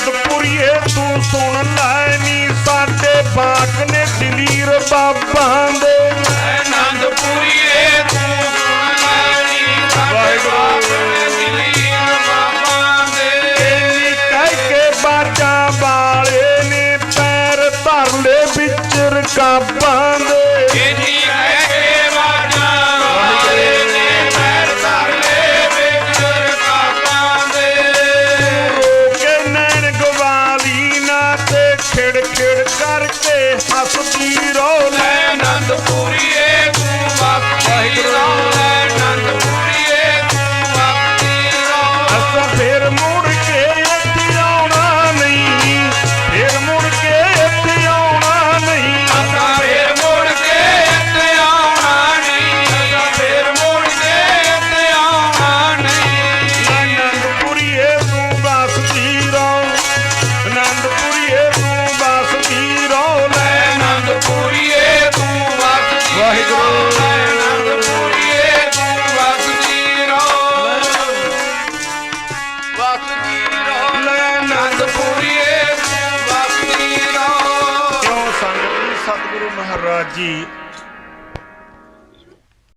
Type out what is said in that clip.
ਅਨੰਦਪੁਰੀਏ ਤੂੰ ਸੁਣ ਲੈ ਨੀ ਸਾਡੇ ਬਾਗ ਨੇ ਦਲੀਰ ਬਾਬਾ। खिड़ खिड़ करके हंस ਅਰਜ਼ ਪੂਰੀਏ ਵਾਪੀ ਨਾ ਕਿਉਂ ਸੰਗਤ ਸਤਿਗੁਰੂ ਮਹਾਰਾਜ ਜੀ